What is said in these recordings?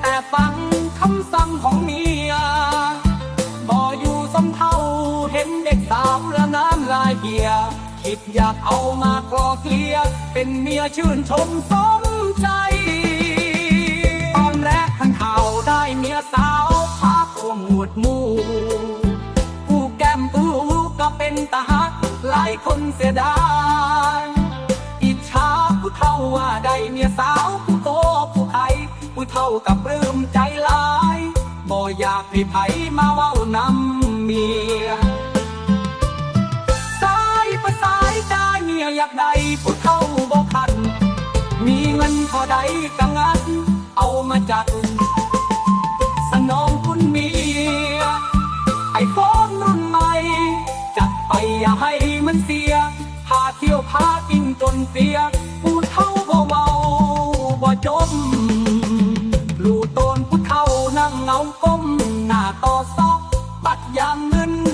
แต่ฟังคำสั่งของเมียบ่อยู่สมเท่าเห็นเด็กสาวละน้ำลายเกียคิดอยากเอามากรอเกลีย เป็นเมียชื่นชมสมใจ ตอนแรกทันข่าวได้เมียสาวพาควงหวดมูผู้แก้มอู้ก็เป็นตาหักหลายคนเสียดายอิจฉาผู้เท่าว่าได้เมียสาว เท่ากับปลื้มใจหลายบ่อยากให้ไผมาเว้านำเมียสายประสายได้เมียอยากได้ผู้เท่าบ่คัน มีเงินพอใดก็งันเอามาจัด สนองคุณเมียไอโฟนรุ่นใหม่ จัดไปอย่าให้มันเสีย พาเที่ยวพากินจนเสียผู้เท่า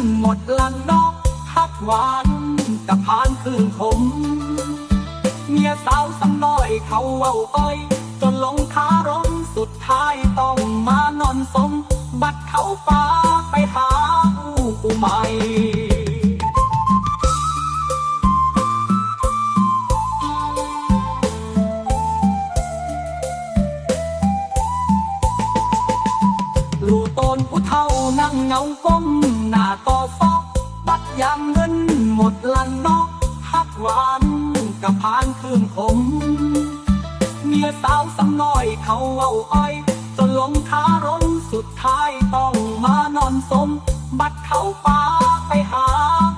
นหมดลันนอกฮักหวานกับพานคืนขม เมียสาวสำน้อยเขาเว้าอ้อย จนลงคารมสุดท้ายต้องมานอนสม บัดเขาปาไปหาผู้ใหม่ลูกตนผู้เฒ่านั่งเงาก้ม หน้าต่อซอกบัดยามเงินหมดลันนอกฮักหวานกับพานคืนขมเมียสาวสำน้อยเขาเอาอ้อยจนลงคารมสุดท้ายต้องมานอนสม บัดเขาป่าไปหา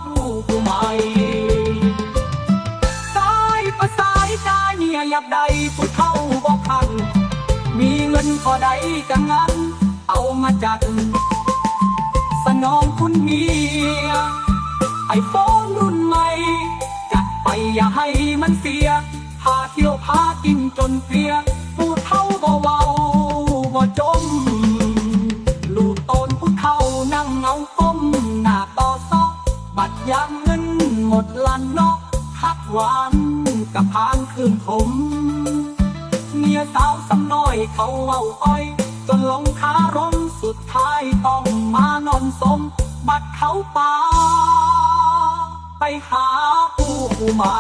ผู้ใหม่สายประสายได้เมียอยากได้ผู้เฒ่าบอกทันมีเงินพอใดกังั้นเอามาจัด สนองคุณเมียไอโฟนรุ่นใหม่ จัดไปอย่าให้มันเสีย พาเที่ยวพากินจนเสียผู้เท่าบ่เว้าบ่จม ลูกโตนผู้เท่านั่งเงาก้มหน้าต่อซอกบัดยามเงินหมดลันนอกฮักหวานกับพานคืนขมเมียสาวสำน้อยเขาเอาอ้อย จนหลงคารมสุดท้ายต้องมานอนสม บัดเขาป่า ไปหาผู้ใหม่